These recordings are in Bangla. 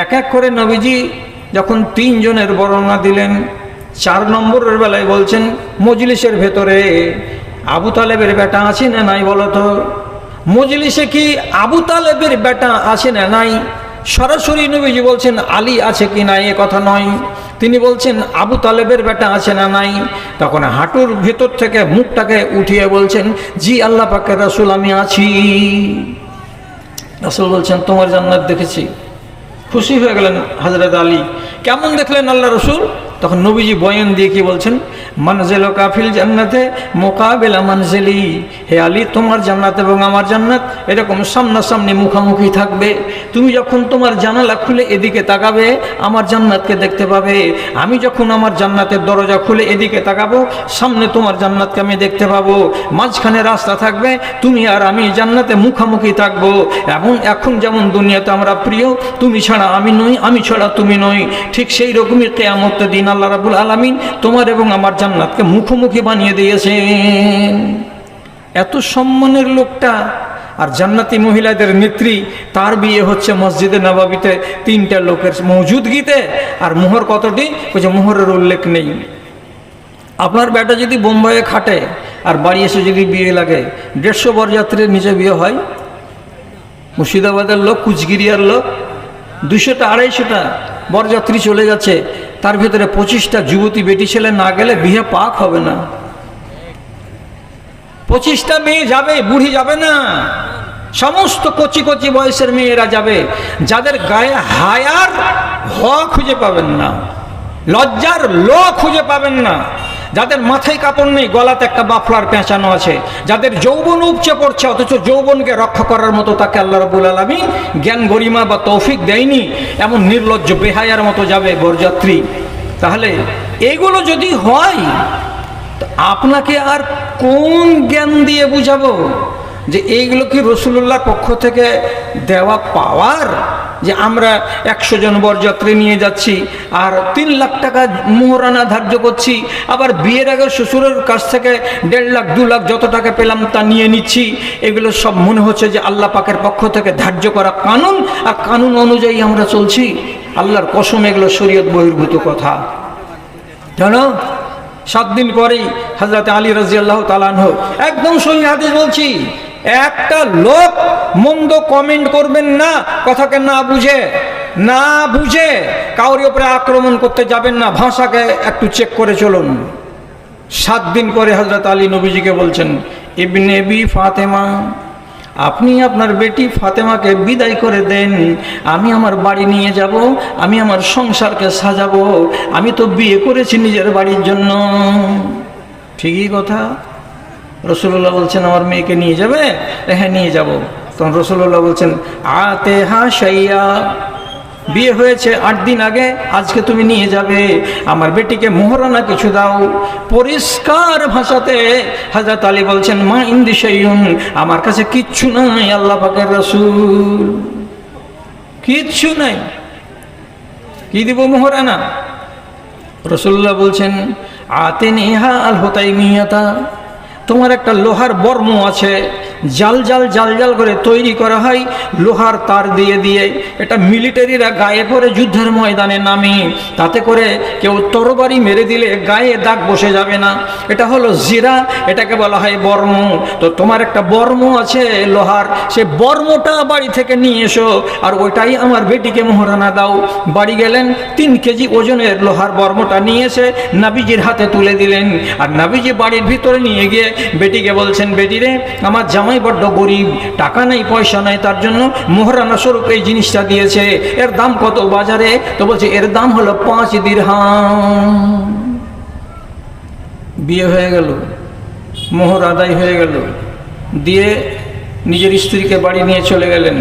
এক এক করে নবীজি যখন তিনজনের বর্ণনা দিলেন, চার নম্বরের বেলায় বলছেন, মজলিসের ভেতরে আবু তালেবের বেটা আছে না নাই বলতো? মজলিসে কি আবু তালেবের বেটা আছে না নাই? সরাসরি নবীজি বলছেন, আলী আছে কি নাই? এ কথা নয়। তিনি বলছেন, আবু তালেবের বেটা আছে না নাই? তখন হাঁটুর ভেতর থেকে মুখটাকে উঠিয়ে বলছেন, জি আল্লাহ পাকের রাসুল, আমি আছি। রাসুল বলছেন তোমার জান্নাত দেখেছি। খুশি হয়ে গেলেন হাজরত আলী। কেমন দেখলেন আল্লাহ রসুল? তখন নবীজি বয়ান দিয়ে কি বলছেন? মানজেল কাফিল জান্নাতে, মোকাবেলা মানজেলি। হে আলী, তোমার জান্নাত এবং আমার জান্নাত এরকম সামনাসামনি মুখামুখি থাকবে। তুমি যখন তোমার জানালা খুলে এদিকে তাকাবে, আমার জান্নাতকে দেখতে পাবে। আমি যখন আমার জান্নাতের দরজা খুলে এদিকে তাকাবো, সামনে তোমার জান্নাতকে আমি দেখতে পাবো। মাঝখানে রাস্তা থাকবে, তুমি আর আমি জান্নাতে মুখামুখি থাকব। এমন, এখন যেমন দুনিয়াতে আমরা প্রিয়, তুমি ছাড়া আমি নই, আমি ছাড়া তুমি নই। ঠিক সেই রকমই কেয়ামত দিন আল্লাহ রাবুল আলমিন, তোমার এবং আমার জান্নাতকে মুখোমুখি বানিয়ে দিয়েছেন। এত সম্মানের লোকটা আর জান্নাতি মহিলাদের নেত্রী, তার বিয়ে হচ্ছে মসজিদে নবাবিতে তিনটা লোকের মজুদগিতে, আর মোহর কতটি? ওই যে মোহরের উল্লেখ নেই। আপনার বেটা যদি বোম্বাইয়ে খাটে, আর বাড়ি এসে যদি বিয়ে লাগে, দেড়শো বরযাত্রীর নিচে বিয়ে হয়? মুর্শিদাবাদের লোক কুচগিরিয়ার লোক দুশোটা আড়াইশোটা বরযাত্রী চলে গেছে তার ভিতরে পঁচিশটা যুবতী বেটি ছেলে না গেলে বিহে পাক হবে না। পঁচিশটা মেয়ে যাবে, বুড়ি যাবে না। সমস্ত কচি কচি বয়সের মেয়েরা যাবে। যাদের গায়ে হায়ার হ খুঁজে পাবেন না। লজ্জার ল খুঁজে পাবেন না। যাদের মাথায় কাপড় নেই, গলাতে একটা বাফলার পেঁচানো আছে। যাদের যৌবন উপচে পড়ছে, অথচ যৌবনকে রক্ষা করার মতো তাকে আল্লাহ রবুল আলমী জ্ঞান, গরিমা বা তৌফিক দেয়নি, এমন নির্লজ্জ, বেহায়ার মতো যাবে বরযাত্রী। তাহলে এগুলো যদি হয় আপনাকে আর কোন জ্ঞান দিয়ে বুঝাবো? যে এইগুলো কি রসুল্লাহর পক্ষ থেকে দেওয়া পাওয়ার? যে আমরা একশো জন বরযাত্রী নিয়ে যাচ্ছি, আর তিন লাখ টাকা মোহরানা ধার্য করছি, আবার বিয়ের আগে শ্বশুরের কাছ থেকে দেড় লাখ, দু লাখ যত টাকা পেলাম তা নিয়ে নিচ্ছি। এগুলো সব মনে হচ্ছে যে আল্লাহ পাকের পক্ষ থেকে ধার্য করা কানুন, আর কানুন অনুযায়ী আমরা চলছি। আল্লাহর কসম, এগুলো শরীয়ত বহির্ভূত কথা। জানো? সাত দিন পরেই হজরত আলী তালান হোক একদম সহি হাদিস বলছি একটা লোক মন্দ কমেন্ট করবেন না, কথাকে না বুঝে না বুঝে কাউরি ওপরে আক্রমণ করতে যাবেন না, ভাষাকে একটু চেক করে চলুন। সাত দিন পরে হজরত আলী নবীজিকে বলছেন, ইবনে বি ফাতেমা, আপনি আপনার বেটি ফাতেমাকে বিদায় করে দেন, আমি আমার বাড়ি নিয়ে যাব, আমি আমার সংসারকে সাজাবো, আমি তো বিয়ে করেছি নিজের বাড়ির জন্য। ঠিকই কথা। রসুল্লাহ বলছেন, আমার মেয়েকে নিয়ে যাবে? হ্যাঁ নিয়ে যাব। তখন রসুল্লাহ বলছেন আতে হা সাইয়া বিয়ে হয়েছে আট দিন আগে, আজকে তুমি নিয়ে যাবে। আমার বেটিকে মোহরানা কিছু দাও। পরিষ্কার ভাষাতে হাজরত আলী বলছেন, মা ইন্দি সৈয়ন আমার কাছে কিচ্ছু নাই, আল্লাহ পাকের রসুল। কিচ্ছু নাই। কি দিব মোহরানা? রসুল্লাহ বলছেন আতে নেহা আল হোতাই মিয়াতা তোমার একটা লোহার বর্ম আছে, জাল জাল জাল জাল করে তৈরি করা হয়, লোহার তার দিয়ে দিয়ে। এটা মিলিটারিরা গায়ে পরে যুদ্ধের ময়দানে নামে, তাতে করে কেউ তরবারি মেরে দিলে গায়ে দাগ বসে যাবে না। এটা হলো জিরা, এটাকে বলা হয় বর্ম। তো তোমার একটা বর্ম আছে লোহার, সে বর্মটা বাড়ি থেকে নিয়ে এসো, আর ওইটাই আমার বেটিকে মোহরানা দাও। বাড়ি গেলেন, তিন কেজি ওজনের লোহার বর্মটা নিয়ে এসে নাবিজির হাতে তুলে দিলেন। আর নাবিজি বাড়ির ভিতরে নিয়ে গিয়ে বেটিকে বলছেন, বেটি রে, আমার জামাই বড্ড গরিব, টাকা নেই, পয়সা নেই, তার জন্য মোহরানা স্বরূপ এই জিনিসটা দিয়েছে। এর দাম কত বাজারে? তো বলছে, এর দাম হলো পাঁচ দিরহাম। বিয়ে হয়ে গেল, মোহর আদায় হয়ে গেল, দিয়ে নিজের স্ত্রীকে বাড়ি নিয়ে চলে গেলেন।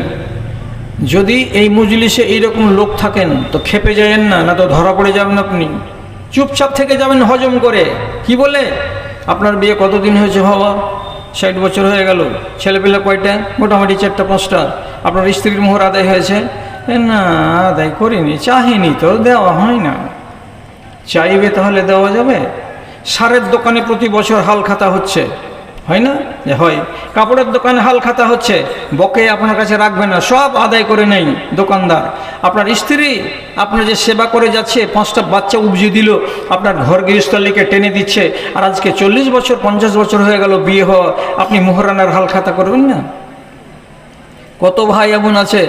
যদি এই মজলিসে এইরকম লোক থাকেন, তো খেপে যাবেন না না তো ধরা পড়ে যাবেন আপনি। চুপচাপ থেকে যাবেন হজম করে। কি বলে? আপনার বিয়ে কতদিন হয়েছে হওয়া ষাট বছর হয়ে গেল। ছেলেপেলে কয়টা? মোটামুটি চারটা, পাঁচটা। আপনার স্ত্রীর মোহর আদায় হয়েছে? না, আদায় করিনি, চাহিনি তো, দেওয়া হয় না। চাইবে তাহলে দেওয়া যাবে? সারের দোকানে প্রতি বছর হাল খাতা হচ্ছে। হয় না? যে হয়। কাপড়ের দোকানে হাল খাতা হচ্ছে, বকে আপনার কাছে রাখবে না, সব আদায় করে নেই দোকানদার। আপনার স্ত্রী আপনার যে সেবা করে যাচ্ছে, পাঁচটা বাচ্চা উপজি দিল, আপনার ঘর গৃহস্থলীকে টেনে দিচ্ছে, আর আজকে চল্লিশ বছর, পঞ্চাশ বছর হয়ে গেল বিয়ে হওয়া, আপনি মোহরানার হাল খাতা করবেন না? কত ভাই এমন আছে,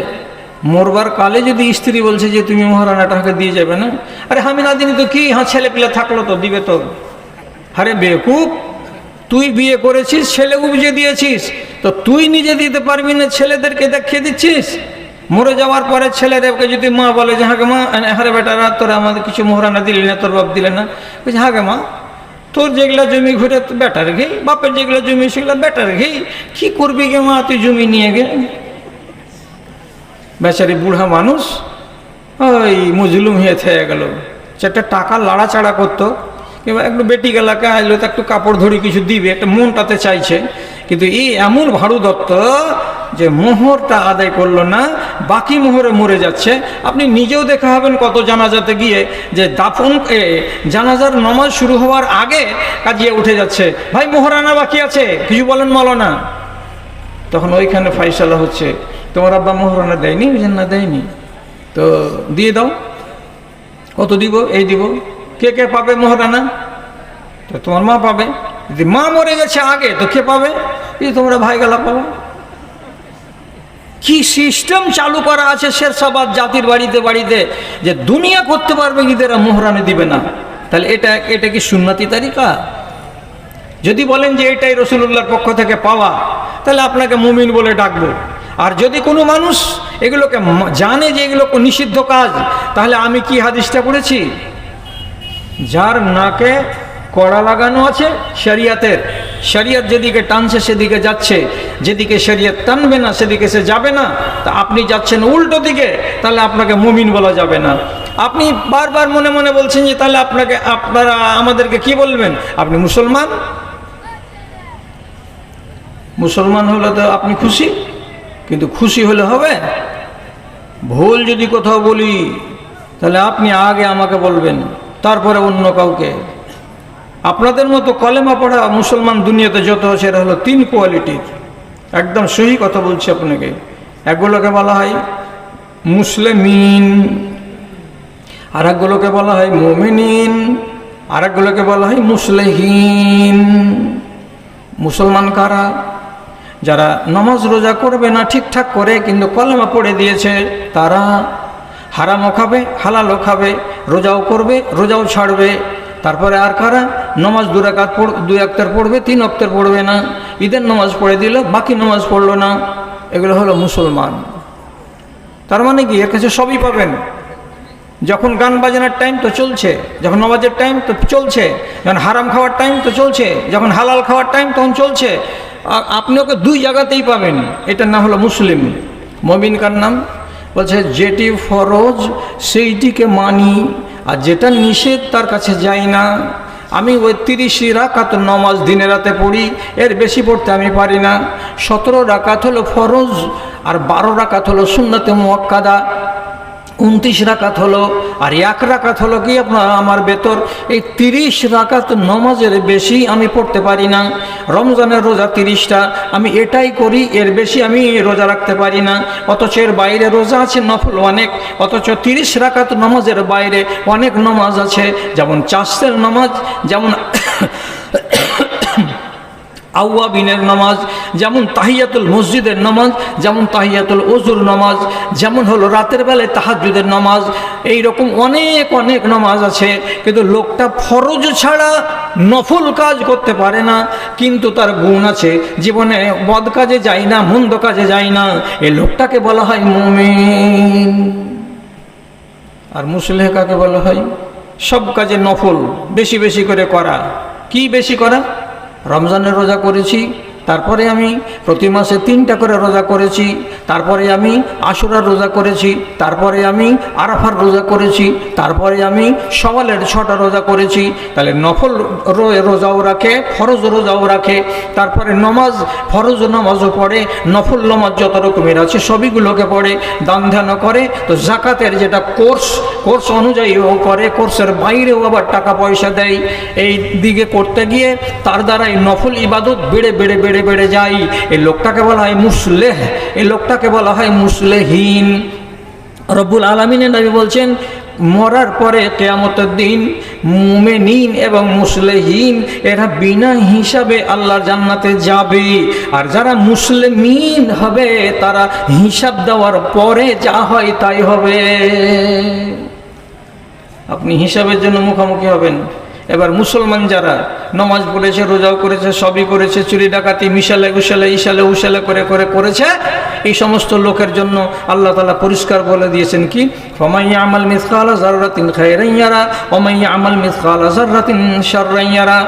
মরবার কালে যদি স্ত্রী বলছে যে তুমি মহারানাটাকে দিয়ে যাবে না? আরে আমি না দিনি তো কি হ্যাঁ ছেলে পেলে থাকল তো, দিবে তো। আরে বেকুব তুই বিয়ে করেছিস, ছেলে উপজে দিয়েছিস। তো তুই নিজে দিতে পারবি না, ছেলেদেরকে দেখিয়ে দিচ্ছিস? মরে যাওয়ার পরে ছেলেদেরকে যদি মা বলে যে হাঁকে মা হারে বেটারা তোরা আমাদের কিছু মোহরানা দিলি না, তোর বাপ দিলে না। বলছে হাঁকে মা, তোর যেগুলা জমি ঘুরে বেটার ঘেই বাপের যেগুলো জমি সেগুলো বেটার ঘেই কি করবি গে মা, তুই জমি নিয়ে গে? বেচারি বুড়া মানুষ, ওই মজলুম হয়ে থেকে গেল। চারটা টাকা লাড়াচাড়া করতো। কিংবা একটু বেটি গেলাকে আইলো, তো একটু কাপড় ধরি কিছু দিবে, একটা মনটাতে চাইছে। কিন্তু এই এমন ভাড়ু দত্ত যে মোহরটা আদায় করল না, বাকি মোহরে মরে যাচ্ছে। আপনি নিজেও দেখা হবেন কত জানাজাতে গিয়ে যে দাফন জানাজার নমাজ শুরু হওয়ার আগে কাজিয়ে উঠে যাচ্ছে। ভাই, মোহরানা বাকি আছে? কিছু বলেন মলনা তখন ওইখানে ফাইসালা হচ্ছে। তোমার আব্বা মোহরানা দেয়নি? জন্য দেয়নি। তো দিয়ে দাও। কত দিব? এই দিব। কে কে পাবে মোহরানা? তো তোমার মা পাবে। যদি মা মরে গেছে আগে, তো কে পাবে? এই তোমরা ভাই গেলা পাবে। কি সিস্টেম চালু করা আছে শেরশাবাদ জাতির বাড়িতে বাড়িতে, যে দুনিয়া করতে পারবে গিদেরা মোহরানি দিবে না। তাহলে এটা এটা কি সুন্নতি তারিকা? যদি বলেন যে এটাই রসুল্লাহর পক্ষ থেকে পাওয়া, তাহলে আপনাকে মুমিন বলে ডাকবো। আর যদি কোনো মানুষ এগুলোকে জানে যে এগুলো নিষিদ্ধ কাজ, তাহলে আমি কি হাদিসটা পড়েছি? যার নাকে কড়া লাগানো আছে শরিয়াতের। শরিয়ত যেদিকে টানছে, সেদিকে যাচ্ছে। যেদিকে শরিয়ত টানবে না, সেদিকে সে যাবে না। তা আপনি যাচ্ছেন উল্টো দিকে, তাহলে আপনাকে মুমিন বলা যাবে না। আপনি বারবার মনে মনে বলছেন যে, তাহলে আপনাকে, আপনারা আমাদেরকে কি বলবেন? আপনি মুসলমান? মুসলমান হলে তো আপনি খুশি, কিন্তু খুশি হলে হবে? ভুল যদি কোথাও বলি, তাহলে আপনি আগে আমাকে বলবেন। তারপরে অন্য কাউকে। আপনাদের মতো কলেমা পড়া মুসলমান দুনিয়াতে যত এরা হলো তিন কোয়ালিটির একদম সহি কথা বলছি আপনাকে। একগুলোকে বলা হয় মুসলিমিন আর একগুলোকে বলা হয় মোমিনিন আর একগুলোকে বলা হয় মুসলেহীন। মুসলমান কারা? যারা নমাজ রোজা করবে না, ঠিকঠাক করে, কিন্তু কলেমা পড়ে দিয়েছে, তারা হারামও খাবে, হালালও খাবে রোজাও করবে, রোজাও ছাড়বে। তারপরে আর কারা? নমাজ দু রাকাত পড় দুই আক্তার পড়বে, তিন অক্তার পড়বে না। ঈদের নমাজ পড়ে দিল, বাকি নমাজ পড়ল না। এগুলো হলো মুসলমান। তার মানে কি? এর কাছে সবই পাবেন। যখন গান বাজানোর টাইম তো চলছে, যখন নমাজের টাইম তো চলছে, যখন হারাম খাওয়ার টাইম তো চলছে, যখন হালাল খাওয়ার টাইম তখন চলছে। আপনি ওকে দুই জায়গাতেই পাবেন। এটার নাম হলো মুসলিম। মমিন কার নাম বলছে, যেটি ফরজ, সেইটিকে মানি, আর যেটা নিষেধ তার কাছে যাই না। আমি ওই তিরিশ রাকাত নমাজ দিনে রাতে পড়ি, এর বেশি পড়তে আমি পারি না। সতেরো রাকাত হলো ফরজ, আর বারো রাকাত হলো শূন্যতে মোয়াক্কাদা উনত্রিশ রাকাত হলো, আর এক রাকাত হলো কি আপনার আমার বেতর এই তিরিশ রাকাত নমাজের বেশি আমি পড়তে পারি না। রমজানের রোজা তিরিশটা, আমি এটাই করি, এর বেশি আমি রোজা রাখতে পারি না। অথচ এর বাইরে রোজা আছে নফল অনেক, অথচ তিরিশ রাকাত নমাজের বাইরে অনেক নমাজ আছে। যেমন চাষের নমাজ, যেমন আউয়াবিনের নামাজ, যেমন তাহিয়াতুল মসজিদের নামাজ, যেমন তাহিয়াতুল ওজুর নামাজ, যেমন হলো রাতের বেলায় তাহাজুদের নামাজ এই রকম অনেক অনেক নামাজ আছে। কিন্তু লোকটা ফরজ ছাড়া নফল কাজ করতে পারে না, কিন্তু তার গুণ আছে। জীবনে বদ কাজে যায় না, মন্দ কাজে যায় না। এই লোকটাকে বলা হয় মুমিন। আর মুসলেহ কাকে বলা হয়? সব কাজে নফল, বেশি বেশি করে করা। কি বেশি করা? রমজানের রোজা করেছি। তারপরে আমি প্রতি মাসে তিনটা করে রোজা করেছি, তারপরে আমি আশুরার রোজা করেছি, তারপরে আমি আরাফার রোজা করেছি, তারপরে আমি সওয়ালের ছটা রোজা করেছি। তাহলে নফল রোজাও রাখে, ফরজ রোজাও রাখে। তারপরে নমাজ, ফরজ নমাজও পড়ে, নফল নমাজ যত রকমের আছে সবইগুলোকে পড়ে, দান ধ্যানও করে। তো জাকাতের যেটা কোর্স কোর্স অনুযায়ী ও করে, কোর্সের বাইরেও আবার টাকা পয়সা দেয়। এই দিকে করতে গিয়ে তার দ্বারা এই নফল ইবাদত বেড়ে বেড়ে বেড়ে বেড়ে বেড়ে যায় এই লোকটাকে বলা হয় মুসলেহ, এই লোকটাকে বলা হয় মুসলেহীন। রব্বুল আলমিনের নবী বলছেন, মরার পরে কেয়ামতের দিন মুমেনিন এবং মুসলেহীন, এরা বিনা হিসাবে আল্লাহর জান্নাতে যাবে। আর যারা মুসলিমিন হবে, তারা হিসাব দেওয়ার পরে যা হয় তাই হবে। আপনি হিসাবের জন্য মুখোমুখি হবেন। এবার মুসলমান যারা নমাজ পড়েছে, রোজাও করেছে, সবই করেছে, চুরি ডাকাতি, মিশালে উশালে ইশালে, উশালে করে করে করেছে, এই সমস্ত লোকের জন্য আল্লাহ তালা পরিষ্কার বলে দিয়েছেন কি ফমাইয়া আমাল মিসকালা জাররাতিন খায়রাইয়ারা অমাইয়া আমাল মিসকালা জাররাতিন শাররাইয়ারা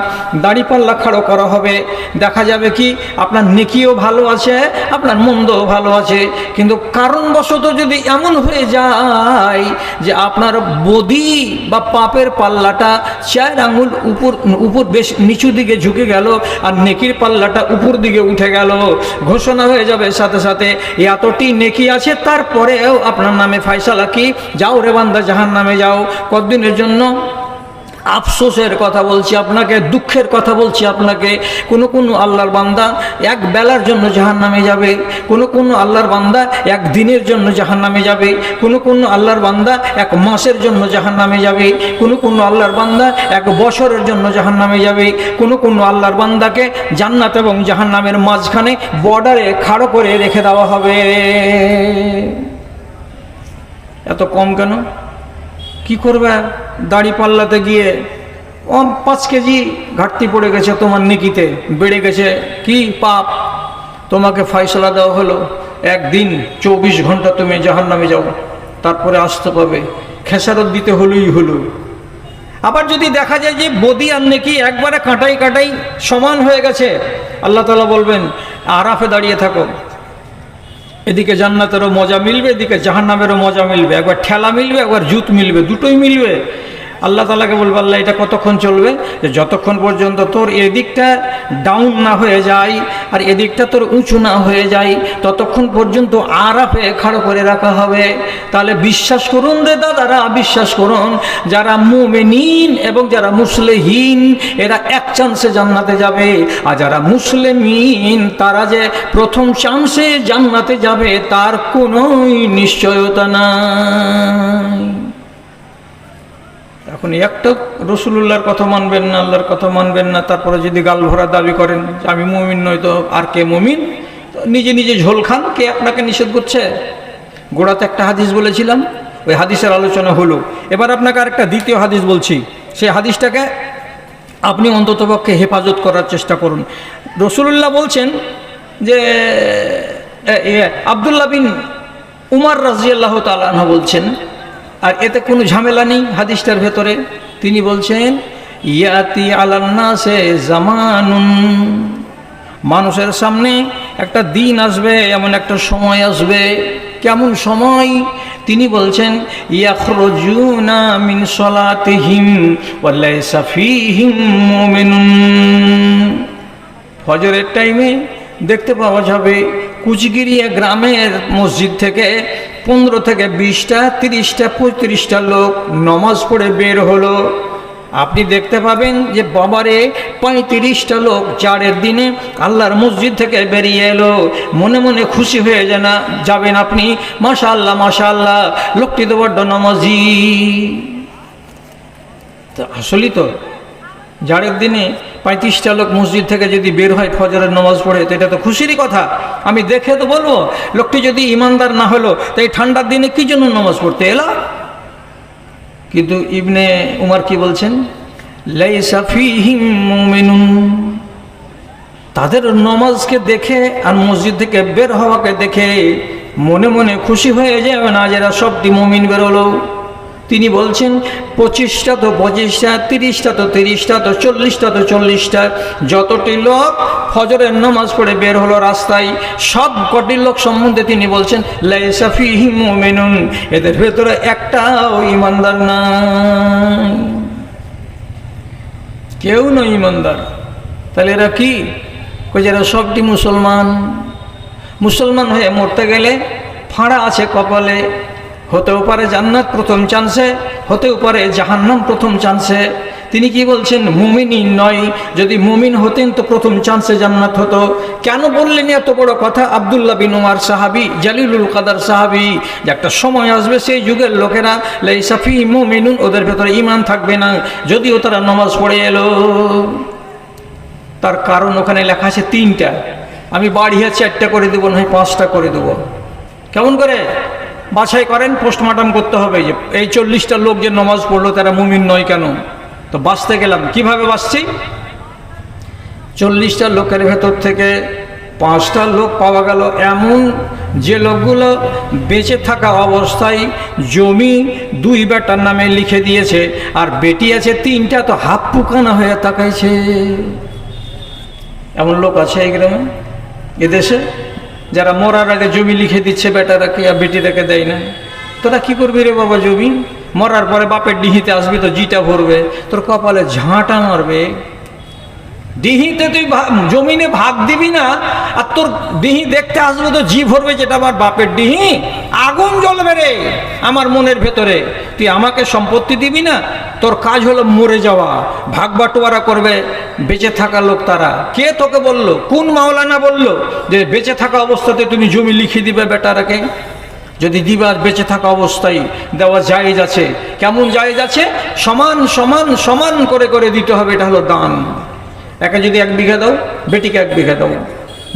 দাড়ি পাল্লা খাড়ো করা হবে। দেখা যাবে কি, আপনার নেকিও ভালো আছে, আপনার মন্দও ভালো আছে, কিন্তু কারণবশত যদি এমন হয়ে যায় যে আপনার বদি বা পাপের পাল্লাটা চার আঙুল উপর উপর বেশ নিচু দিকে ঝুঁকে গেল আর নেকির পাল্লাটা উপর দিকে উঠে গেল। ঘোষণা হয়ে যাবে সাথে সাথে, এতটি নেকি আছে, তারপরেও আপনার নামে ফায়সালা কি? যাও রে বান্দা জাহান নামে যাও। কতদিনের জন্য আফসোসের কথা বলছি আপনাকে, দুঃখের কথা বলছি আপনাকে। কোনো কোনো আল্লাহর বান্দা এক বেলার জন্য জাহান নামে যাবে, কোনো কোনো আল্লাহর বান্দা এক দিনের জন্য জাহান নামে যাবে, কোনো কোনো আল্লাহর বান্দা এক মাসের জন্য জাহান নামে যাবে, কোনো কোনো আল্লাহর বান্দা এক বছরের জন্য জাহান নামে যাবে, কোনো কোনো আল্লাহর বান্দাকে জান্নাত এবং জাহান নামের মাঝখানে বর্ডারে খাড়ো করে রেখে দেওয়া হবে। এত কম কেন? কি করবে? দাড়ি পাল্লাতে গিয়ে ও পাঁচ কেজি ঘাটতি পড়ে গেছে তোমার নিকিতে, বেড়ে গেছে। কি পাপ? তোমাকে ফয়সলা দেওয়া হলো। একদিন চব্বিশ ঘণ্টা তুমি জাহান নামে যাও, তারপরে আসতে পাবে। খেসারত দিতে হলোই হলো। আবার যদি দেখা যায় যে বদি আর নেকি একবারে কাঁটাই কাঁটাই সমান হয়ে গেছে, আল্লাহ তালা বলবেন, আরাফে দাঁড়িয়ে থাকো। এদিকে জান্নাতেরও মজা মিলবে, এদিকে জাহান্নামেরও মজা মিলবে। একবার ঠেলা মিলবে, একবার জুত মিলবে, দুটোই মিলবে। আল্লাহ তালাকে বলবে, আল্লাহ, এটা কতক্ষণ চলবে? যে যতক্ষণ পর্যন্ত তোর এদিকটা ডাউন না হয়ে যায় আর এদিকটা তোর উঁচু না হয়ে যায়, ততক্ষণ পর্যন্ত আরাফে খাড়ো করে রাখা হবে। তাহলে বিশ্বাস করুন রে দাদারা, বিশ্বাস করুন, যারা মুমেনিন এবং যারা মুসলেহীন, এরা এক চান্সে জান্নাতে যাবে। আর যারা মুসলিমিন, তারা যে প্রথম চান্সে জান্নাতে যাবে, তার কোনোই নিশ্চয়তা নাই। এখন একটা রসুল্লাহর কথা মানবেন না, আল্লাহর কথা মানবেন না, তারপরে যদি গাল ভরা দাবি করেন যে আমি মমিন নই তো আর কে মমিন? নিজে নিজে ঝোল খান, কে আপনাকে নিষেধ করছে? গোড়াতে একটা হাদিস বলেছিলাম, ওই হাদিসের আলোচনা হলো। এবার আপনাকে আরেকটা দ্বিতীয় হাদিস বলছি। সেই হাদিসটাকে আপনি অন্ততপক্ষে হেফাজত করার চেষ্টা করুন। রসুল্লাহ বলছেন যে আবদুল্লাহ বিন উমার রাজিয়াল্লাহ তালাহ বলছেন আর এতে কোনো ঝামেলা নেই হাদিসটার ভেতরে। তিনি বলছেন, ইয়াতি আলান্না সে জামানুন। মানুষের সামনে একটা দিন আসবে, এমন একটা সময় আসবে। কেমন সময়? তিনি বলছেন, ইয়াখরুজুনা মিন সলাতিহিম ওয়ালাইসা ফীহিম মুমিনুন। ফজরের টাইমে দেখতে পাওয়া যাবে কুচগিরিয়া গ্রামের মসজিদ থেকে পনেরো থেকে বিশটা, তিরিশটা, পঁয়ত্রিশটা লোক নমাজ পড়ে বের হলো। আপনি দেখতে পাবেন যে বাবারে পঁয়ত্রিশটা লোক চারের দিনে আল্লাহর মসজিদ থেকে বেরিয়ে এলো। মনে মনে খুশি হয়ে জানা যাবেন আপনি। মাশা আল্লাহ মাশা আল্লাহ লোকটি তো বড্ড নমাজি। তো আসলেই তো জাড়ের দিনে পঁয়ত্রিশটা লোক মসজিদ থেকে যদি বের হয় ফজরের নামাজ পড়ে, তো এটা তো খুশিরই কথা। আমি দেখে তো বলব, লোকটি যদি ইমানদার না হলো, তো এই ঠান্ডার দিনে কি জন্য নামাজ পড়তে? এলা? কিন্তু ইবনে উমার কি বলছেন? তাদের নমাজকে দেখে আর মসজিদ থেকে বের হওয়াকে দেখে মনে মনে খুশি হয়ে যাবে না যারা সবটি মমিন বেরোলো। তিনি বলছেন, পঁচিশটা তো পঁচিশটা, তিরিশটা তো তিরিশটা, তো চল্লিশটা তো চল্লিশটা। যতটি লোক ফজরের নামাজ পড়ে বের হলো রাস্তায়, সব কটি লোক সম্বন্ধে তিনি বলছেন লাইসাফি মোমেনুন, এদের ভেতরে একটাও ইমানদার নাই। কেউ নয় ইমানদার। তাহলে এরা কি? এরা সবটি মুসলমান। মুসলমান হয়ে মরতে গেলে ফাঁড়া আছে কপালে হতেও পারে জান্নাত প্রথম চান্সে হতেও পারে জাহান্নাম প্রথম চান্সে তিনি কি বলছেন? মুমিনই নয়। যদি মুমিন হতেন তো প্রথম চান্সে জান্নাত হতো। কেন বললেন এত বড় কথা? আবদুল্লাহ বিন উমার সাহাবি, জালিলুল কাদার সাহাবি, যে একটা সময় আসবে সেই যুগের লোকেরা লাইসাফি মুমিনুন, ওদের ভেতরে ইমান থাকবে না। যদিও তারা নমাজ পড়ে এলো। তার কারণ ওখানে লেখা আছে তিনটা। আমি বাড়িয়ে চারটা করে দেবো নয় পাঁচটা করে দেবো। কেমন করে? বাছাই করেন পোস্টমর্টম করতে হবে। যে, এই চল্লিশটা লোক যে নমাজ পড়ল, তারা মুমিন নয় কেন? তো বাঁচতে গেলাম। কীভাবে বাঁচছি? চল্লিশটা লোকের ভেতর থেকে পাঁচটা লোক পাওয়া গেল। এমন যে লোকগুলো বেঁচে থাকা অবস্থায় জমি দুই বেটার নামে লিখে দিয়েছে, আর বেটি আছে তিনটা, তো হাফ পুকানা হয়ে তাকাইছে। এমন লোক আছে এই গ্রামে? এদেশে? যারা মরার আগে জমি লিখে দিচ্ছে, বেটারাকে আর বেটিটাকে দেয় না। তোরা কি করবি রে বাবা জমি মরার পরে বাপের ডিহিতে আসবি তো জিটা ভরবে, তোর কপালে ঝাঁটা মারবে। ডিহিতে তুই জমিনে ভাগ দিবি না, আর তোর ডিহি দেখতে আসবে তো জি ভরবে যেটা আমার বাপের ডিহি আগুন জ্বলবে রে আমার মনের ভেতরে। তুই আমাকে সম্পত্তি দিবি না, তোর কাজ হলো মরে যাওয়া। ভাগ বাটোয়ারা করবে, বেঁচে থাকা লোক তারা। কে তোকে বলল? কোন মাওলানা বলল যে বেঁচে থাকা অবস্থাতে তুমি জমি লিখে দিবে বেটারাকে? যদি দিবার বেঁচে থাকা অবস্থায় দেওয়া জায়েজ আছে। কেমন জায়েজ আছে? সমান সমান সমান করে করে দিতে হবে, এটা হলো দান। একে যদি এক বিঘা দাও, বেটিকে এক বিঘা দাও।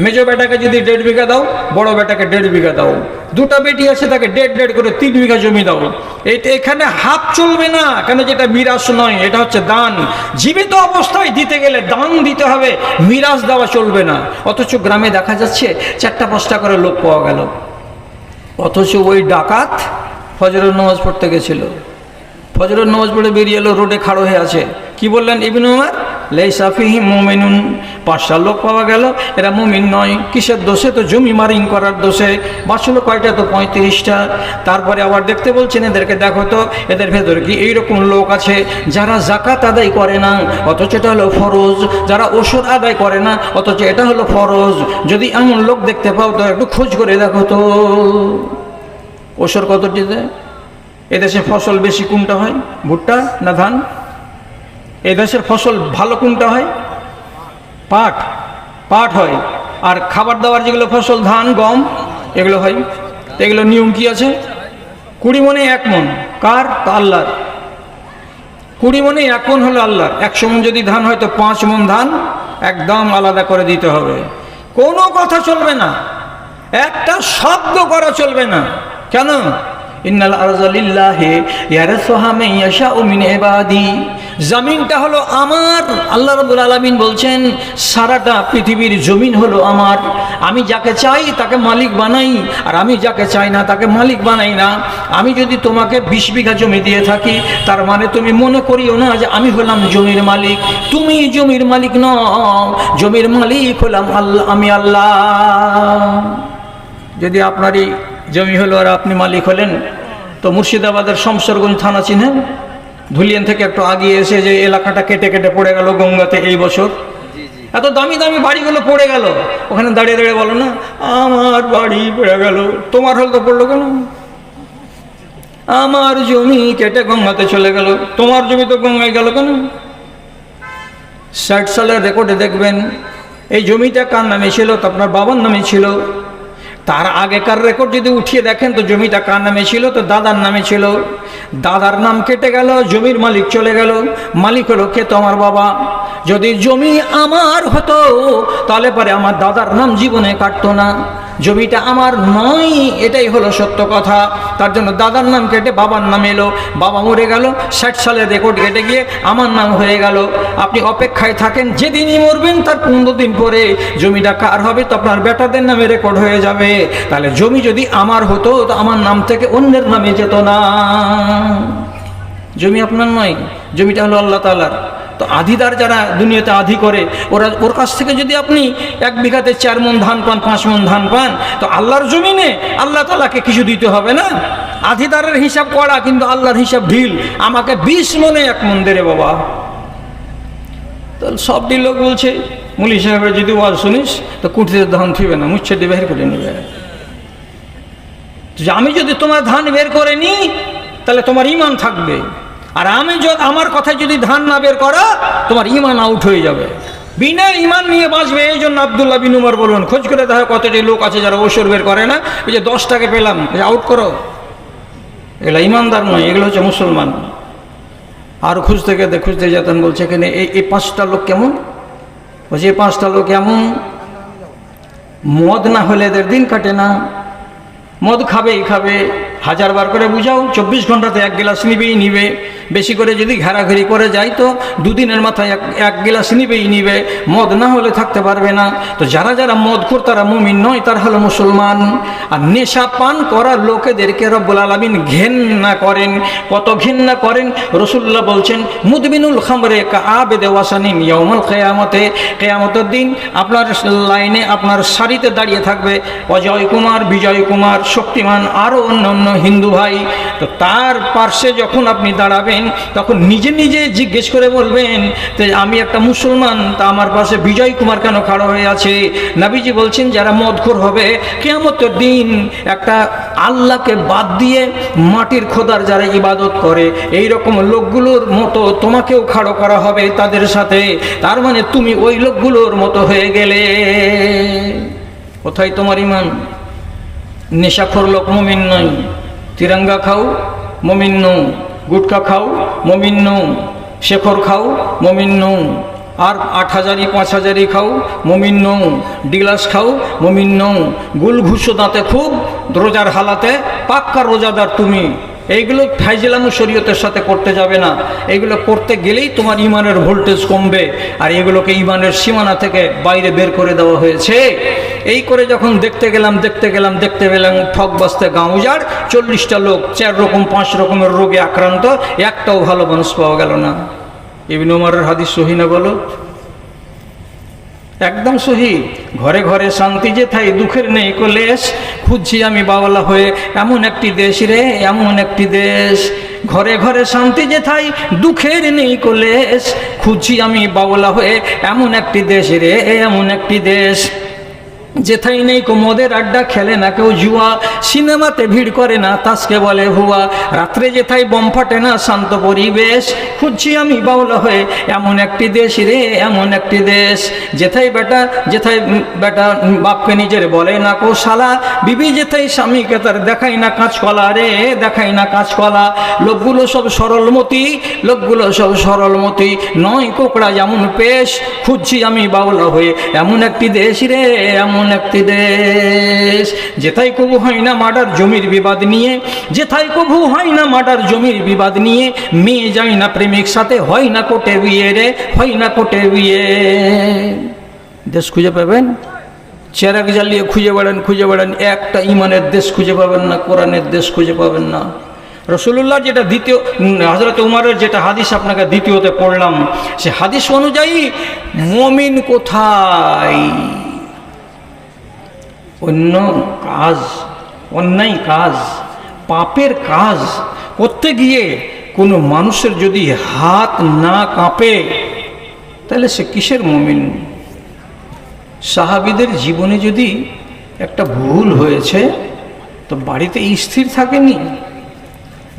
মেজো বেটাকে যদি দেড় বিঘা দাও, বড় বেটাকে দেড় বিঘা দাও। দুটো বেটি আছে, তাকে দেড় দেড় করে তিন বিঘা জমি দাও। এটা এখানে হাত চলবে না, কেন যেটা মিরাস নয়, এটা হচ্ছে দান। জীবিত অবস্থায় দিতে গেলে দান দিতে হবে মিরাস দেওয়া চলবে না। অথচ গ্রামে দেখা যাচ্ছে, চারটা পাঁচটা করে লোক পাওয়া গেল। অথচ ওই ডাকাত ফজরের নামাজ পড়তে গেছিল। ফজরের নামাজ পড়ে বেরিয়ে এলো, রোডে খাড়ো হয়ে আছে। কি বললেন ইবিন উমার? লেসাফিহি মোমেনুন। পাঁচটা লোক পাওয়া গেল। এরা মুমিন নয়। কিসের দোষে? তো জমি মারিং করার দোষে। বাঁচলো কয়টা? তো পঁয়ত্রিশটা। তারপরে আবার দেখতে বলছেন, এদেরকে দেখো তো, এদের ভেতরে কি এইরকম লোক আছে? যারা জাকাত আদায় করে না, অথচ এটা হলো ফরজ। যারা ওষুধ আদায় করে না, অথচ এটা হলো ফরজ। যদি এমন লোক দেখতে পাও, তো একটু খোঁজ করে দেখো তো। ওষুধ কতটিতে এদেশে ফসল বেশি কোনটা হয়? ভুট্টা না ধান? এই দেশের ফসল ভালো কোনটা হয়? পাট। পাট হয়। আর খাবার দাবার যেগুলো ফসল, ধান, গম, এগুলো হয়। তো এগুলো নিয়ম কি আছে? কুড়ি মনে এক মন। কার? তা আল্লাহর। কুড়ি মনে এক মন হলো আল্লাহর। একশো মন যদি ধান হয় তো পাঁচ মন ধান। একদম আলাদা করে দিতে হবে। কোনো কথা চলবে না। একটা শব্দ করা চলবে না। কেন? ইন্নাল আরজালিল্লাহে ইয়ারসুহা মান ইয়াশাউ মিন ইবাদি। জমিনটা হলো আমার। আল্লাহ রাব্বুল আলামিন বলছেন, সারাটা পৃথিবীর জমিন হলো আমার। আমি যাকে চাই তাকে মালিক বানাই, আর আমি যাকে চাই না তাকে মালিক বানাই না। আমি যদি তোমাকে বিশ বিঘা জমি দিয়ে থাকি, তার মানে তুমি মনে করিও না যে আমি হলাম জমির মালিক। তুমি জমির মালিক নও, জমির মালিক হলাম আল্লাহ আমি আল্লাহ। যদি আপনারই জমি হলো আর আপনি মালিক হলেন। তো মুর্শিদাবাদের শমশরগঞ্জ থানা চিনেন ধুলিয়ান থেকে একটু আগিয়ে এসে যে এলাকাটা কেটে কেটে পড়ে গেল গঙ্গাতে এই বছর। এত দামি দামি বাড়িগুলো পড়ে গেল। ওখানে দাঁড়িয়ে দাঁড়িয়ে বলো না, আমার বাড়ি পড়ে গেল। তোমার হল তো পড়ল কেন? আমার জমি কেটে গঙ্গাতে চলে গেল। তোমার জমি তো গঙ্গায় গেল কেন? ষাট সালের রেকর্ডে দেখবেন, এই জমিটা কার নামে ছিল? তো আপনার বাবার নামে ছিল। তার আগেকার রেকর্ড যদি উঠিয়ে দেখেন, তো জমিটা কার নামে ছিল? তো দাদার নামে ছিল। দাদার নাম কেটে গেল, জমির মালিক চলে গেল। মালিক হলো কে? তো আমার বাবা। যদি জমি আমার হতো, তাহলে পরে আমার দাদার নাম জীবনে কাটতো না। জমিটা আমার নয়, এটাই হলো সত্য কথা। তার জন্য দাদার নাম কেটে বাবার নাম এলো। বাবা মরে গেল, ষাট সালের রেকর্ড কেটে গিয়ে আমার নাম হয়ে গেল। আপনি অপেক্ষায় থাকেন, যেদিনই মরবেন তার পনেরো দিন পরে জমিটা কার হবে তো আপনার বেটাদের নামে রেকর্ড হয়ে যাবে। তাহলে জমি যদি আমার হতো, তো আমার নাম থেকে অন্যের নামে যেত না। জমি আপনার নয়, জমিটা হলো আল্লাহ তালার তো আধিদার যারা দুনিয়াতে আধি করে, ওরা ওর কাছ থেকে যদি আপনি এক বিঘাতে চার মন ধান পান, পাঁচ মন ধান পান, তো আল্লাহর জমিনে আল্লাহ তালাকে কিছু দিতে হবে না। আধিদারের হিসাব করা কিন্তু আল্লাহর হিসাব ঢিল। আমাকে বিশ মনে এক মন দে রে বাবা। তো সবটি লোক বলছে, মুলি সাহেবের যদি ওয়াজ শুনিস, তো কুটিতে ধান থিবে না মুচ্ছে দিয়ে বের করে নেবে। আমি যদি তোমার ধান বের করে নিই, তাহলে তোমার ইমান থাকবে। আর আমি আমার কথায় যদি ধান না বের করো, তোমার ইমান আউট হয়ে যাবে। বিনা ইমান নিয়ে বাঁচবে, এই জন্য আবদুল্লাহ বিন উমর বলুন খোঁজ করে দেখা কতটি লোক আছে যারা ওসর বের করে না। ওই যে দশ টাকা পেলাম আউট করো। এগুলো ইমানদার নয়, এগুলো হচ্ছে মুসলমান। আর খুঁজতে গেতে খুঁজতে যেতেন বলছে, এখানে এই এই পাঁচটা লোক কেমন? বলছে, এই পাঁচটা লোক কেমন মদ না হলে এদের দিন কাটে না। মদ খাবেই খাবে হাজার বার করে বুঝাও, চব্বিশ ঘন্টাতে এক গ্লাস নিবেই নিবে। বেশি করে যদি ঘেরাঘেরি করে যায় তো দুদিনের মাথায় এক এক গ্লাস নিবেই নিবে। মদ না হলে থাকতে পারবে না। তো যারা যারা মদ কর তারা মুমিন নয়, তারা হলো মুসলমান। আর নেশা পান করার লোকেদেরকে রব্বুল আলমিন ঘেন্না করেন। কত ঘেন্না করেন? রসুল্লাহ বলছেন মুদবিনুল খামরে আবেদে ওয়াসানিন ইয়মল কেয়ামতে। কেয়ামতের দিন আপনার লাইনে আপনার সারিতে দাঁড়িয়ে থাকবে। অজয় কুমার, বিজয় কুমার, শক্তিমান আরও অন্য অন্য হিন্দু ভাই, তো তার পার্শ্বে যখন আপনি দাঁড়াবেন, তখন নিজে নিজে জিজ্ঞেস করে বলবেন যে, আমি একটা মুসলমান, তা আমার পাশে বিজয় কুমার কেন খাড়া হয়ে আছে? নাবিজি বলছেন, যারা মদখোর হবে, কেয়ামতের দিন একটা আল্লাহকে বাদ দিয়ে মাটির খোদার যারা ইবাদত করে এই রকম লোকগুলোর মতো তোমাকেও খাড়ো করা হবে তাদের সাথে। তার মানে তুমি ওই লোকগুলোর মতো হয়ে গেলে। কোথায় তোমার ইমান? নেশাখোর লোক মমিন নয়। তিরঙ্গা খাও, মমিন নৌ গুটকা খাও, মমিন নৌ শেখর খাও, মমিন নৌ আর আট হাজারি পাঁচ হাজারি খাও, মমিন নৌ ডিলাস খাও, মমিন নৌ গুল ঘুষো দাঁতে খুব, রোজার হালাতে পাক্কা রোজাদার তুমি। এইগুলো ফাইজিলামু শরীয়তের সাথে করতে যাবে না। এগুলো করতে গেলেই তোমার ইমানের ভোল্টেজ কমবে আর এগুলোকে ইমানের সীমানা থেকে বাইরে বের করে দেওয়া হয়েছে। এই করে যখন দেখতে গেলাম দেখতে গেলাম, দেখতে পেলাম, ঠক বাস্তে গাঁউজার, চল্লিশটা লোক, চার রকম, পাঁচ রকমের রোগে আক্রান্ত, একটাও ভালো মানুষ পাওয়া গেল না। ইবিন উমারের হাদিস সহিনা বলো? একদম সহি। ঘরে ঘরে শান্তি যে থাই দুঃখের নেই কলেশ। খুঁজছি আমি বাওয়ালা হয়ে, এমন একটি দেশ রে, এমন একটি দেশ। ঘরে ঘরে শান্তি যে থাই দুঃখের নেই কলেশ। খুঁজছি আমি বাওয়ালা হয়ে, এমন একটি দেশ রে, এমন একটি দেশ। যেথাই নেই কো মদের আড্ডা, খেলে না কেউ জুয়া। সিনেমাতে ভিড় করে না, তাসকে বলে হুয়া রাত্রে যেথাই বম ফাটে না, শান্ত পরিবেশ। খুঁজছি আমি বাউলা হয়ে, এমন একটি দেশ রে, এমন একটি দেশ। যেথাই বেটা যেথাই বেটা বাপকে নিজের বলে না কো শালা বিবি যেথাই স্বামীকে তার দেখাই না কাঁচকলা রে দেখাই না কাঁচকলা। লোকগুলো সব সরলমতি, লোকগুলো সব সরলমতি। নয় কোকড়া যেমন পেশ, খুঁজছি আমি বাউলা হয়ে, এমন একটি দেশ রে, এমন একটি দেশ? যেথাই কবু হয় না মার্ডার জমির বিবাদ নিয়ে যেথাই কবু হয় না মার্ডার জমির বিবাদ নিয়ে, মেয়ে যায় না প্রেমিক সাথে, হয় না কোটে বিয়ে রে, হয় না কোটে বিয়ে। দেশ খুঁজে পাবেন? চেরাক জ্বালিয়ে খুঁজে বেড়ান খুঁজে বেড়ান, একটা ইমানের দেশ খুঁজে পাবেন না, কোরআনের দেশ খুঁজে পাবেন না। রসুল্লাহ যেটা দ্বিতীয় হজরত উমারের যেটা হাদিস আপনাকে দ্বিতীয়তে পড়লাম, সে হাদিস অনুযায়ী মমিন কোথায়? অন্য কাজ, অন্যায় কাজ, পাপের কাজ করতে গিয়ে কোনো মানুষের যদি হাত না কাঁপে, তাহলে সে কিসের মমিন? সাহাবিদের জীবনে যদি একটা ভুল হয়েছে, তো বাড়িতে স্থির থাকেনি।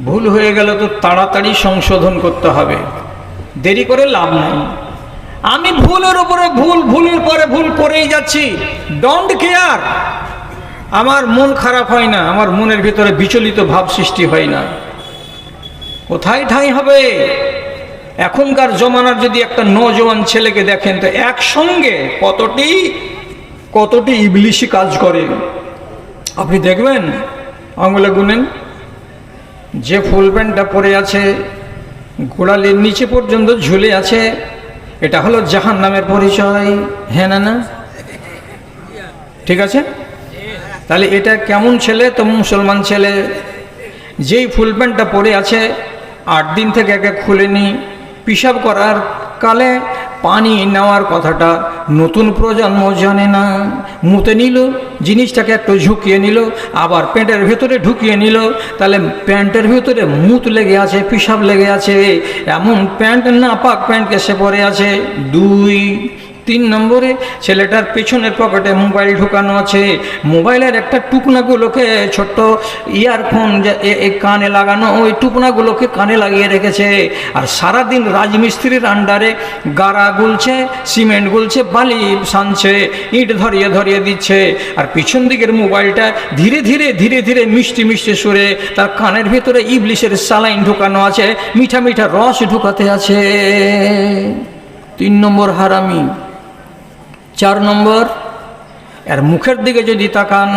ভুল হয়ে গেল তো তাড়াতাড়ি সংশোধন করতে হবে। দেরি করে লাভ নাই। আমি ভুলের উপরে ভুল ভুল করেই যাচ্ছি। ডোন্ট কেয়ার আমার মন খারাপ হয় না, আমার মনের ভিতরে বিচলিত ভাব সৃষ্টি হয় না। কোথায় ঠাঁই হবে? এখনকার জমানার যদি একটা নজওয়ান ছেলেকে দেখেন, তো একসঙ্গে কতটি কতটি ইবলিশি কাজ করে আপনি দেখবেন? আঙুলে গুনেন। যে ফুল প্যান্টটা পরে আছে, গোড়ালির নিচে পর্যন্ত ঝুলে আছে, এটা হলো জাহান নামের পরিচয় হ্যাঁ না না? ঠিক আছে? তাহলে এটা কেমন ছেলে? তো মুসলমান ছেলে। যেই ফুল প্যান্টটা পরে আছে, আট দিন থেকে একে খুলেনি পিসাব করার কালে পানি নেওয়ার কথাটা নতুন প্রজন্ম জানে না। মুতে নিল, জিনিসটাকে একটু ঝুঁকিয়ে নিল, আবার প্যান্টের ভেতরে ঢুকিয়ে নিল। তাহলে প্যান্টের ভেতরে মুত লেগে আছে পিসাব লেগে আছে। এমন প্যান্ট না পাক প্যান্টকে সে পরে আছে। দুই তিন নম্বরে ছেলেটার পেছনের পকেটে মোবাইল ঢোকানো আছে। মোবাইলের একটা টুকনাগুলোকে ছোট্ট ইয়ারফোন কানে লাগানো, ওই টুকনাগুলোকে কানে লাগিয়ে রেখেছে। আর সারাদিন রাজমিস্ত্রির আন্ডারে গাড়া গুলছে, সিমেন্ট গুলছে, বালি সানছে, ইট ধরিয়ে ধরিয়ে দিচ্ছে। আর পিছন দিকের মোবাইলটা ধীরে ধীরে ধীরে ধীরে মিষ্টি মিষ্টি সুরে তার কানের ভিতরে ইবলিশের সালাইন ঢোকানো আছে, মিঠা মিঠা রস ঢোকাতে আছে। তিন নম্বর হারামি। চার নম্বর এর মুখের দিকে যদি তাকান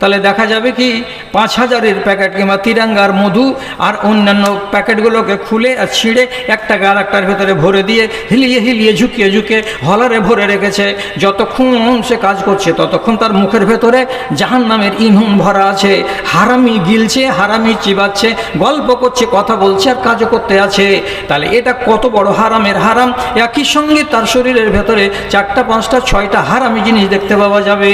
তাহলে দেখা যাবে কি পাঁচ হাজারের প্যাকেট কিংবা তিরাঙ্গার মধু আর অন্যান্য প্যাকেটগুলোকে খুলে আর ছিঁড়ে একটা গাল একটার ভেতরে ভরে দিয়ে হিলিয়ে হিলিয়ে ঝুঁকিয়ে ঝুঁকে হলারে ভরে রেখেছে। যতক্ষণ সে কাজ করছে, ততক্ষণ তার মুখের ভেতরে জাহান নামের ইন্ধন ভরা আছে। হারামি গিলছে, হারামি চিবাচ্ছে, গল্প করছে, কথা বলছে আর কাজও করতে আছে। তাহলে এটা কত বড় হারামের হারাম? একই সঙ্গে তার শরীরের ভেতরে চারটা, পাঁচটা, ছয়টা হারামি জিনিস দেখতে পাওয়া যাবে।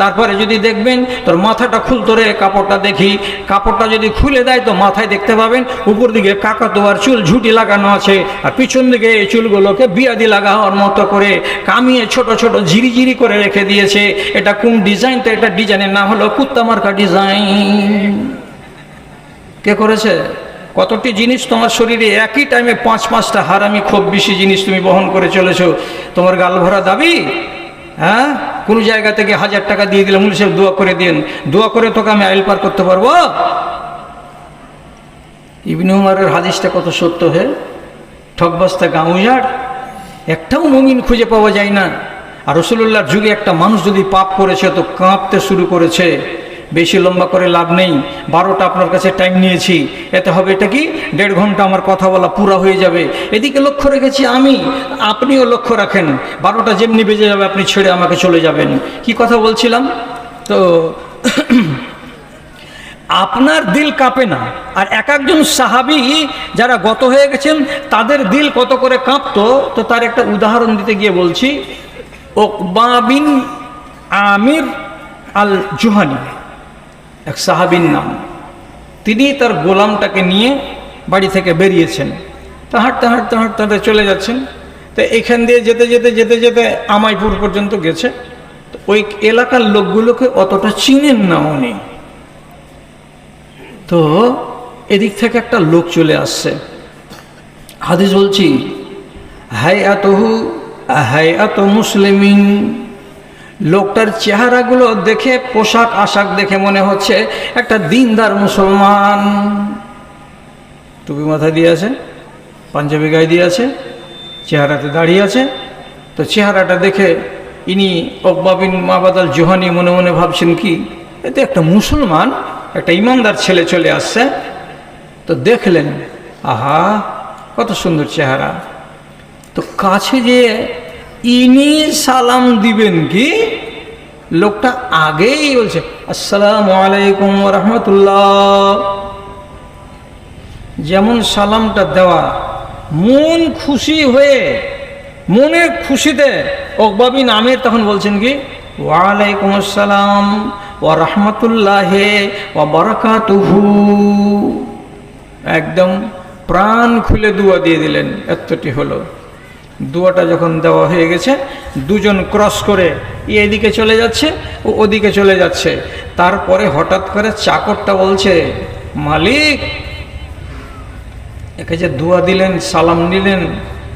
তারপরে যদি দেখবেন তোর মাথাটা খুলতো রে কাপড়টা দেখি। কাপড়টা যদি খুলে দেয় তো মাথায় দেখতে পাবেন, উপর দিকে কাকাতোয়ার চুল ঝুটি লাগানো আছে আর পিছন দিকে এই চুলগুলোকে বিয়াদি লাগানোর মতো করে কামিয়ে ছোট ছোট ঝিরি ঝিরি করে রেখে দিয়েছে। এটা কোন ডিজাইন? তো এটা ডিজাইনের নাম হলো কুত্তামার্কা ডিজাইন। কে করেছে? কতটি জিনিস তোমার শরীরে? একই টাইমে পাঁচ পাঁচটা হারামি খুব বেশি জিনিস তুমি বহন করে চলেছো। তোমার গাল ভরা দাবি? হ্যাঁ? কোনো জায়গা থেকে হাজার টাকা দিয়ে দিলে মুলি সাহেব দোয়া করে দিন। দোয়া করে তোকে আমি আইল পার করতে পারব? ইবনে উমারের হাদিসটা কত সত্য হে? ঠকবাস্তা গাঁ উজাড় একটাও মমিন খুঁজে পাওয়া যায় না। আর রসুল্লাহর যুগে একটা মানুষ যদি পাপ করেছে, তো কাঁপতে শুরু করেছে। বেশি লম্বা করে লাভ নেই। বারোটা আপনার কাছে টাইম নিয়েছি। এতে হবে এটা কি? দেড় ঘণ্টা আমার কথা বলা পুরা হয়ে যাবে। এদিকে লক্ষ্য রেখেছি আমি। আপনিও লক্ষ্য রাখেন। বারোটা যেমনি বেজে যাবে, আপনি ছেড়ে আমাকে চলে যাবেন। কি কথা বলছিলাম? তো আপনার দিল কাঁপে না। আর এক একজন সাহাবি যারা গত হয়ে গেছেন, তাদের দিল কত করে কাঁপতো? তো তার একটা উদাহরণ দিতে গিয়ে বলছি, ওকবা বিন আমির আল জুহানি এক সাহাবিন নাম। তিনি তার গোলামটাকে নিয়ে বাড়ি থেকে বেরিয়েছেন। তা হাঁটতে হাঁটতে হাঁটতে হাঁটতে চলে যাচ্ছেন। তো এখান দিয়ে যেতে যেতে যেতে যেতে আমাইপুর পর্যন্ত গেছে। তো ওই এলাকার লোকগুলোকে অতটা চিনেন না উনি। তো এদিক থেকে একটা লোক চলে আসছে। হাদিস বলছি হাই আতহু হাই আত মুসলিমিন। লোকটার চেহারাগুলো দেখে, পোশাক আশাক দেখে মনে হচ্ছে একটা দিনদার মুসলমান। টুপি মাথায় দিয়ে আছে, পাঞ্জাবি গায়ে দিয়ে আছে, চেহারাতে দাঁড়িয়ে আছে। তো চেহারাটা দেখে ইনি অকবাবিন মাবাদাল জোহানি মনে মনে ভাবছেন কি, এতে একটা মুসলমান, একটা ইমানদার ছেলে চলে আসছে। তো দেখলেন, আহা, কত সুন্দর চেহারা। তো কাছে যে ইনি সালাম দিবেন কি? লোকটা আগেই বলছে, আসসালাম আলাইকুম রহমতুল্লাহ। যেমন সালামটা দেওয়া, মন খুশি হয়ে মনের খুশিতে অকবাবিন আমের তখন বলছেন কি? ওয়ালাইকুম আসসালাম ও রহমতুল্লাহ ও বরকাতুহু। একদম প্রাণ খুলে দুয়া দিয়ে দিলেন, এতটি হলো। দুয়াটা যখন দেওয়া হয়ে গেছে, দুজন ক্রস করে এদিকে চলে যাচ্ছে ও ওদিকে চলে যাচ্ছে। তারপরে হঠাৎ করে চাকরটা বলছে, মালিক, একে যে দুয়া দিলেন, সালাম নিলেন,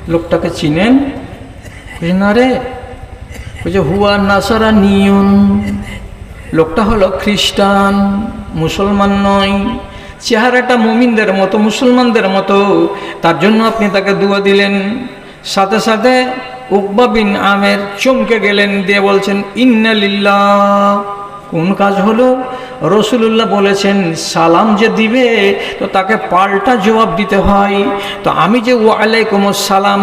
লোকটাকে চিনেন? না রে বলছে হুয়া নাসারা নিয়ন। লোকটা হলো খ্রিস্টান, মুসলমান নয়, চেহারাটা মুমিনদের মতো, মুসলমানদের মতো। তার জন্য আপনি তাকে দুয়া দিলেন। সাথে সাথে উকবা বিন আমের চমকে গেলেন, দিয়ে বলছেন ইন্নালিল্লা কোন কাজ হলো? রসুল্লাহ বলেছেন, সালাম যে দিবে, তো তাকে পাল্টা জবাব দিতে হয়। তো আমি যে ওয়ালাইকুম সালাম